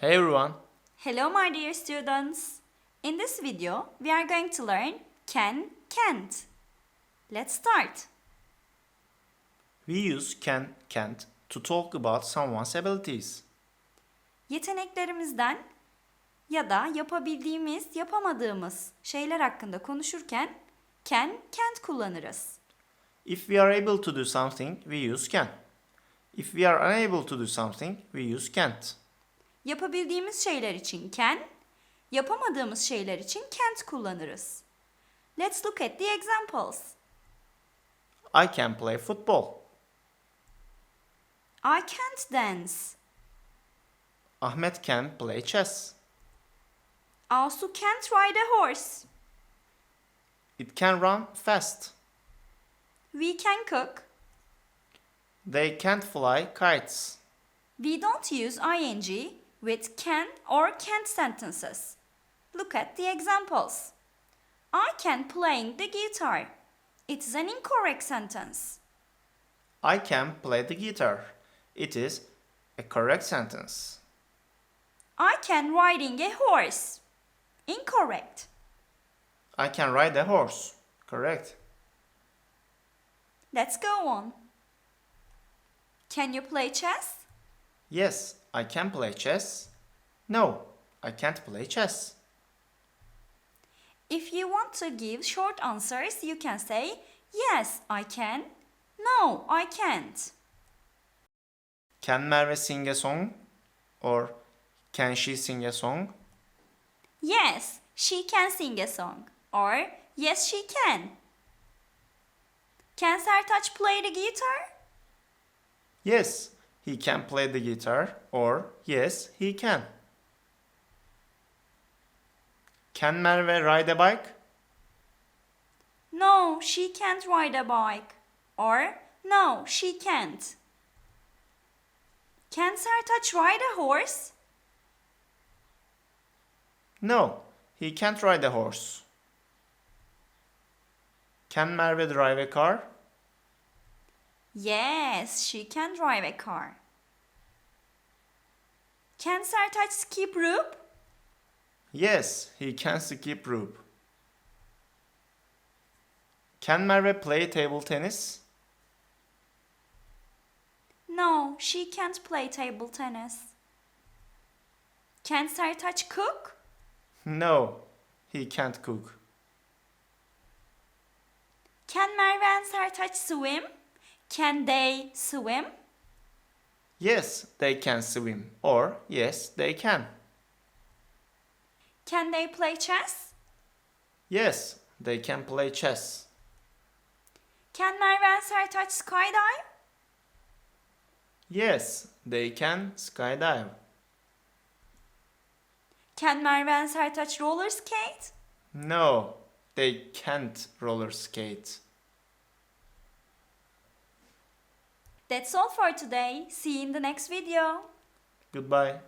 Hey everyone. Hello my dear students. In this video, we are going to learn can, can't. Let's start. We use can, can't to talk about someone's abilities. Yeteneklerimizden ya da yapabildiğimiz, yapamadığımız şeyler hakkında konuşurken can, can't kullanırız. If we are able to do something, we use can. If we are unable to do something, we use can't. Yapabildiğimiz şeyler için can, yapamadığımız şeyler için can't kullanırız. Let's look at the examples. I can play football. I can't dance. Ahmet can play chess. Asu can't ride a horse. It can run fast. We can cook. They can't fly kites. We don't use ing with can or can't sentences. Look at the examples. I can playing the guitar. It is an incorrect sentence. I can play the guitar. It is a correct sentence. I can riding a horse. Incorrect. I can ride a horse. Correct. Let's go on. Can you play chess? Yes, I can play chess. No, I can't play chess. If you want to give short answers, you can say yes, I can. No, I can't. Can Merve sing a song? Or can she sing a song? Yes, she can sing a song. Or yes, she can. Can Sertaç play the guitar? Yes, he can play the guitar. Or yes, he can. Can Merve ride a bike? No, she can't ride a bike. Or no, she can't. Can Sertaç ride a horse? No, he can't ride a horse. Can Merve drive a car? Yes, she can drive a car. Can Sertaç skip rope? Yes, he can skip rope. Can Merve play table tennis? No, she can't play table tennis. Can Sertaç cook? No, he can't cook. Can Merve and Sertaç swim? Can they swim? Yes, they can swim. Or yes, they can. Can they play chess? Yes, they can play chess. Can Merve and Sertaç skydive? Yes, they can skydive. Can Merve and Sertaç roller skate? No, they can't roller skate. That's all for today. See you in the next video. Goodbye.